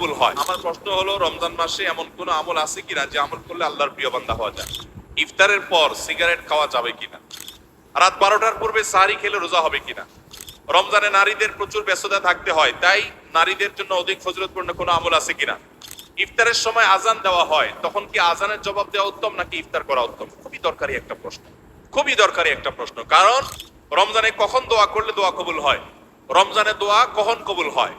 কবুল হয়। আমার প্রশ্ন হলো, রমজান মাসে এমন কোন আমল আছে কিনা যে আমল করলে আল্লাহর প্রিয় বান্দা হওয়া যায়? ইফতারের পর সিগারেট খাওয়া যাবে কিনা? রাত বারোটার পূর্বে সাহারি খেলে রোজা হবে কিনা? রমজানে নারীদের প্রচুর ব্যস্ততা থাকতে হয়, তাই নারীদের জন্য অধিক ফজরতপূর্ণ কোনো আমল আছে কিনা? ইফতারের সময় আজান দেওয়া হয়, তখন কি আজানের জবাব দেওয়া উত্তম নাকি ইফতার করা উত্তম? খুবই দরকারি একটা প্রশ্ন। খুবই দরকারি একটা প্রশ্ন, কারণ রমজানে কখন দোয়া করলে দোয়া কবুল হয়? রমজানে দোয়া কখন কবুল হয়?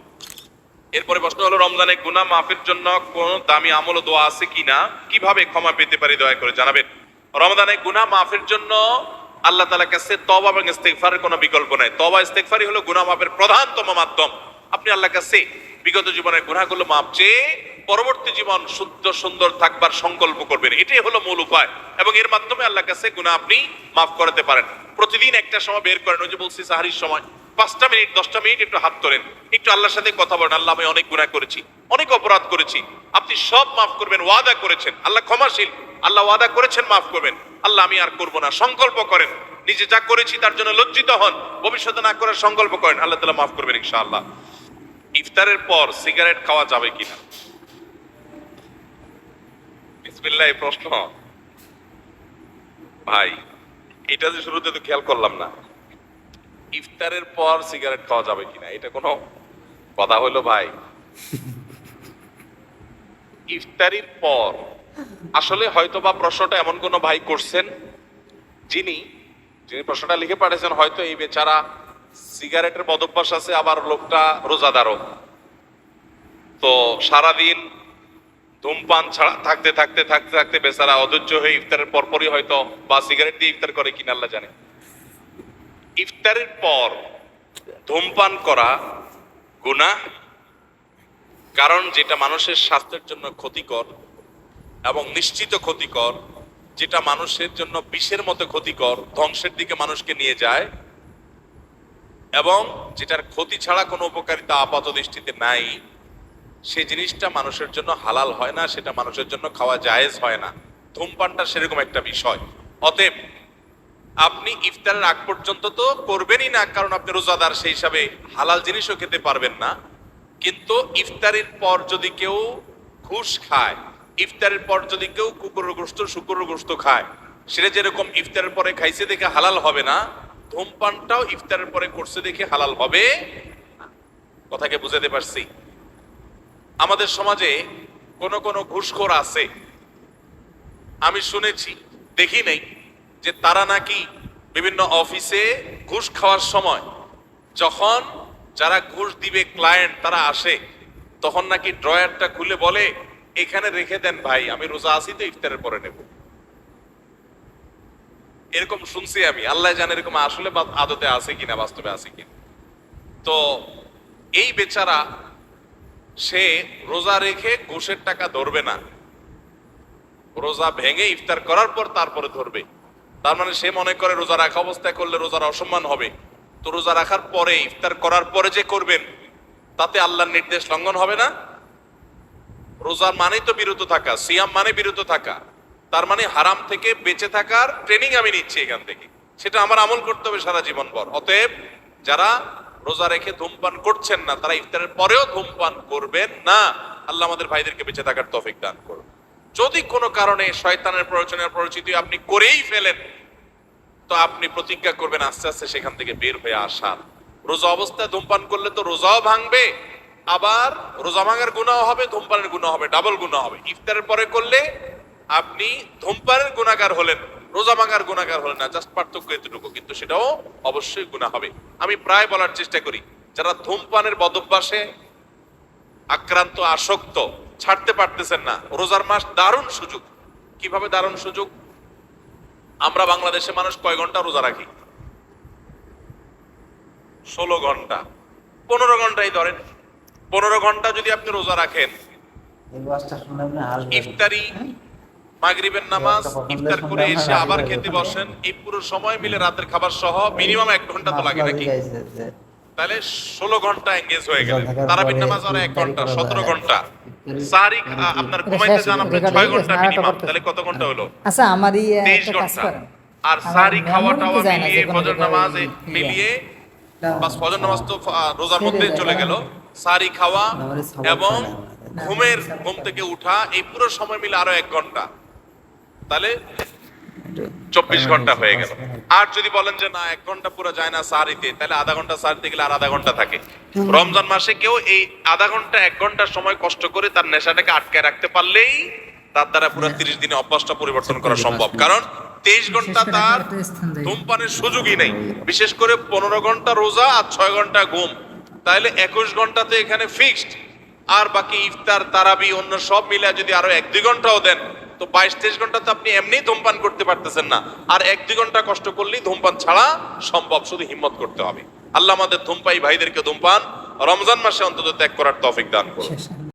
এরপরে প্রশ্ন হলো, রমজানে গুনাহ মাফের জন্য কোন দামি আমল ও দোয়া আছে কিনা? কীভাবে ক্ষমা পেতে পারি দয়া করে জানাবেন। রমজানে গুনাহ মাফের জন্য আল্লাহ তালা কাছে তবা এবং ইস্তেকফারের কোনো বিকল্প নাই। তবা ইস্তেগফারই হলো গুনাহ মাফের প্রধানতম মাধ্যম। আপনি আল্লাহর কাছে বিগত জীবনের গুনাহগুলো মাপ চেয়ে পরবর্তী জীবন শুদ্ধ, সুন্দর থাকবার সংকল্প করবেন। এটাই হলো মূল উপায়। এবং এর মাধ্যমে আল্লাহর কাছে গুনাহ আপনি মাফ করতে পারেন। প্রতিদিন একটা সময় বের করেন, ওই যে বলছি সাহারির সময়। পাঁচটা মিনিট, দশটা মিনিট একটু হাত তোলেন। একটু আল্লাহর সাথে কথা বলেন, আল্লাহ আমি অনেক গুনাহ করেছি, অনেক অপরাধ করেছি। আপনি সব মাফ করবেন, ওয়াদা করেছেন। আল্লাহ ক্ষমাশীল, আল্লাহ ওয়াদা করেছেন, মাফ করবেন। আল্লাহ আমি আর করব না। সংকল্প করেন। নিজে যা করেছি তার জন্য লজ্জিত হন। ভবিষ্যতে না করার সংকল্প করেন। আল্লাহ তালা মাফ করবেন ইনশাআল্লাহ। ইফতারের পর সিগারেট খাওয়া যাবে কিনা? বিসমিল্লাহ প্রশ্ন। ভাই, এটা যে শুরুতে তো খেয়াল করলাম না। ইফতারের পর সিগারেট খাওয়া যাবে কিনা, এটা কোনো কথা হলো ভাই? ইফতারির পর, আসলে হয়তো বা প্রশ্নটা এমন কোনো ভাই করছেন, যিনি যিনি প্রশ্নটা লিখে পাঠিয়েছেন, হয়তো এই বেচারা সিগারেটের বদভ্যাস আছে, আবার লোকটা রোজাদারও। তো সারাদিন ধূমপান ছাড়া থাকতে থাকতে থাকতে থাকতে বেচারা অধৈর্য হয়ে ইফতারের পরপরই হয়তো বা সিগারেট দিয়ে ইফতার করে কিনা আল্লাহ জানে। ইফতারের পর ধূমপান করা গুনাহ, কারণ যেটা মানুষের স্বাস্থ্যের জন্য ক্ষতিকর এবং নিশ্চিত ক্ষতিকর, যেটা মানুষের জন্য বিষের মতো ক্ষতিকর, ধ্বংসের দিকে মানুষকে নিয়ে যায় এবং যেটার ক্ষতি ছাড়া কোনো উপকারিতা আপাত দৃষ্টিতে নাই সেই জিনিসটা মানুষের জন্য হালাল হয় না, সেটা মানুষের জন্য খাওয়া জায়েজ হয় না। ধূমপানটা সেরকম একটা বিষয়। অতএব, আপনি ইফতারের আগ পর্যন্ত তো করবেনই না, কারণ আপনি রোজাদার, সেই হিসাবে হালাল জিনিসও খেতে পারবেন না। কিন্তু ইফতারের পর যদি কেউ ঘুষ খায়, ইফতারের পর যদি কেউ কুকুরের গোস্ত শুকুরের গোস্ত খায় সেটা যেরকম ইফতারের পরে খাইছে দেখে হালাল হবে না, ধূমপানটাও ইফতারের পরে করছে দেখে হালাল হবে কথাকে বুঝাতে পারছি? আমাদের সমাজে কোন কোন ঘুষখোর আছে। আমি শুনেছি, দেখি নেই, যে তারা নাকি বিভিন্ন অফিসে ঘুষ খাওয়ার সময় যখন যারা ঘুষ দিবে ক্লায়েন্ট তারা আসে, তখন নাকি ড্রয়ারটা খুলে বলে, এখানে রেখে দেন ভাই, আমি রোজা আসি তো, ইফতারের পরে নেব। এরকম শুনছি আমি। আল্লাহ জানে এরকম আসলে আদতে আছে কিনা, বাস্তবে আছে কিনা। তো এই বেচারা সে রোজা রেখে ঘুষের টাকা ধরবে না। রোজা ভেঙে ইফতার করার পর তারপরে ধরবে। তার মানে সে মনে করে রোজা রাখা অবস্থায় করলে রোজার অসম্মান হবে। তো রোজা রাখার পরে, ইফতার করার পরে যে করবেন, তাতে আল্লাহর নির্দেশ লঙ্ঘন হবে না? রোজার মানেই তো বিরত থাকা, সিয়াম মানে বিরত থাকা। তার মানে হারাম থেকে বেঁচে থাকার ট্রেনিং আমি নিচ্ছি এখান থেকে। সেটা আমার আমল করতে হবে সারা জীবন ভর অতএব যারা রোজা রেখে ধূমপান করছেন না, তারা ইফতারের পরেও ধূমপান করবেন না। আল্লাহ আমাদের ভাইদেরকে বেঁচে থাকার তফিক দান করুন। যদি কোনো কারণে শয়তানের প্ররোচনার পরিচিতি আপনি করেই ফেলেন, তো আপনি প্রতিজ্ঞা করবেন আস্তে আস্তে সেখান থেকে বের হয়ে আসার। রোজা অবস্থায় ধূমপান করলে তো রোজাও ভাঙবে, আবার রোজা ভাঙার গুণাও হবে, ধূমপানের গুণা হবে ডাবল গুণা হবে। ইফতারের পরে করলে আপনি ধূমপানের গুণাগার হলেন। রোজা ভাঙার গুণাগার হলেন না জাস্ট পার্থক্য এতটুকু কিন্তু সেটাও অবশ্যই গুণা হবে। আমি প্রায় বলার চেষ্টা করি যারা ধূমপানের বদভ্যাসে আক্রান্ত আসক্ত ছাড়তে পারতেছেন না রোজার মাস দারুণ সুযোগ। কীভাবে দারুণ সুযোগ? আমরা বাংলাদেশে মানুষ কয় ঘণ্টা রোজা রাখি? ষোলো ঘণ্টা। পনেরো ঘন্টাই ধরেন। পনেরো ঘণ্টা যদি আপনি রোজা রাখেন। ইফতারি মাগরিবের নামাজ ইফতার করে এসে আবার খেতে বসেন। এই পুরো সময় মিলে রাতের খাবার সহ মিনিমাম এক ঘণ্টা তো লাগে নাকি? তাহলে ষোলো ঘণ্টা এঙ্গেজ হয়ে গেলেন। তারাবির নামাজ আর এক ঘণ্টা সতেরো ঘণ্টা। সারি আপনার ঘুমাইতে যান আপনার ছয় ঘণ্টা মিনিমাম তাহলে কত ঘণ্টা হলো? আচ্ছা আমার তেইশ ঘণ্টা। আর সারি খাওয়া টাওয়া মিলিয়ে ফজর নামাজ ইয়ে। মিলিয়ে বাস ফজর নামাজ তো রোজার মধ্যে চলে গেল। সারি খাওয়া এবং ঘুমের ঘুম থেকে উঠা এই পুরো সময় মিলে আরও এক ঘণ্টা। তাহলে চব্বিশ ঘণ্টা হয়ে গেল। আর যদি বলেন যে না এক ঘণ্টা পুরো যায় না সারিতে তাহলে আধা ঘণ্টা সারিতে গেলে আর আধা ঘণ্টা থাকে। রমজান মাসে কেউ এই আধা ঘণ্টা এক ঘণ্টা সময় কষ্ট করে তার নেশাটাকে আটকায় রাখতে পারলেই তার দ্বারা পুরো তিরিশ দিনে অভ্যাসটা পরিবর্তন করা সম্ভব। কারণ তেইশ ঘণ্টা তার ধূমপানের সুযোগই নেই। বিশেষ করে পনেরো ঘণ্টা রোজা আর ছয় ঘণ্টা ঘুম। তাহলে একুশ ঘন্টাতে এখানে ফিক্সড আর বাকি ইফতার তারাবি অন্য সব মিলে যদি আরও এক দুই ঘন্টাও দেন তো বাইশ, তেইশ ঘণ্টা তো আপনি এমনি ধূমপান করতে পারতেছেন না। আর এক, দুই ঘণ্টা কষ্ট করলেই ধূমপান ছাড়া সম্ভব, শুধু হিম্মত করতে হবে। আল্লাহ আমাদের ধূমপাই ভাইদেরকে ধূমপান রমজান মাসে অন্তত ত্যাগ করার তফিক দান করুন।